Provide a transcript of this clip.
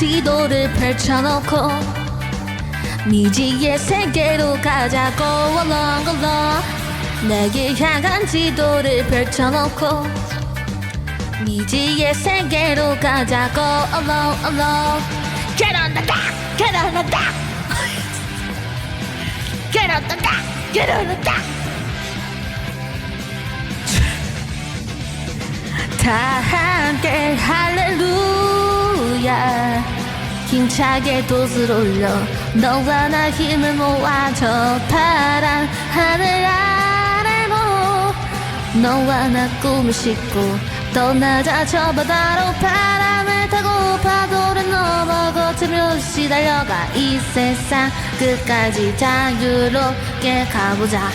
지도를 펼쳐놓고 미지의 세계로 가자고 along 내게 향한 지도를 펼쳐놓고 미지의 세계로 가자고 along Get on the dock, get on the dock Get on the dock, get on the dock 다 힘차게 돛을 올려 너와 나 힘을 모아줘 파란 하늘 아래 모 너와 나 꿈을 싣고 떠나자 저 바다로 바람을 타고 파도를 넘어 거침없이 달려가 이 세상 끝까지 자유롭게 가보자